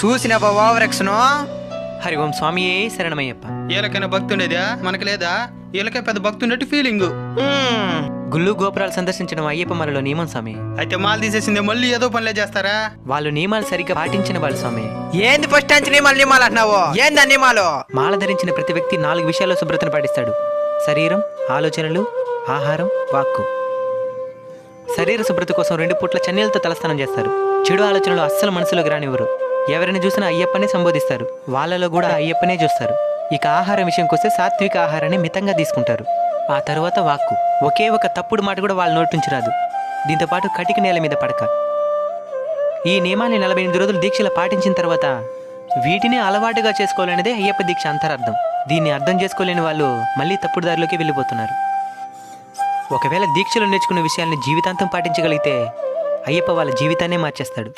చూసిన ఓవరెక్షన్. హరి ఓం స్వామియే శరణమయ్యప్ప. వీళ్ళకైనా భక్తి ఉండేదా? మనకు లేదా? వీళ్ళకే పెద్ద భక్తి ఉన్నట్టు ఫీలింగ్ గుళ్ళు గోపురాలు సందర్శించడం అయ్యప్ప మనలో నియమం స్వామి. అయితే మాల్ తీసేసిందే మళ్ళీ ఏదో పనిలే చేస్తారా? వాళ్ళు నియమాలు సరిగ్గా పాటించిన వాళ్ళు స్వామి. ఏంది ఫస్ట్ అంచు నియమాలు నియమాలు అంటున్నావు? ఏంది ఆ నియమాలు? మాల ధరించిన ప్రతి వ్యక్తి నాలుగు విషయాల్లో శుభ్రతను పాటిస్తాడు. శరీరం ఆలోచనలు ఆహారం వాక్కు. శరీర శుభ్రత కోసం రెండు పూట్ల చన్నీలతో తలస్నానం చేస్తారు. చెడు ఆలోచనలు అస్సలు మనసులోకి రానివ్వరు. ఎవరిని చూసినా అయ్యప్పనే సంబోధిస్తారు. వాళ్ళలో కూడా అయ్యప్పనే చూస్తారు. ఇక ఆహారం విషయంకొస్తే సాత్విక ఆహారాన్ని మితంగా తీసుకుంటారు. ఆ తర్వాత వాక్కు. ఒకే ఒక తప్పుడు మాట కూడా వాళ్ళ నోటి నుంచి రాదు. దీంతో పాటు కటిక నేల మీద పడక. ఈ నియమాన్ని నలభై ఎనిమిది రోజులు దీక్షలు పాటించిన తర్వాత వీటిని అలవాటుగా చేసుకోవాలనేదే అయ్యప్ప దీక్ష అంతరార్థం. దీన్ని అర్థం చేసుకోలేని వాళ్ళు మళ్ళీ తప్పుడు దారిలోకి వెళ్ళిపోతున్నారు. ఒకవేళ దీక్షలు నేర్చుకున్న విషయాల్ని జీవితాంతం పాటించగలిగితే అయ్యప్ప వాళ్ళ జీవితాన్నే మార్చేస్తాడు.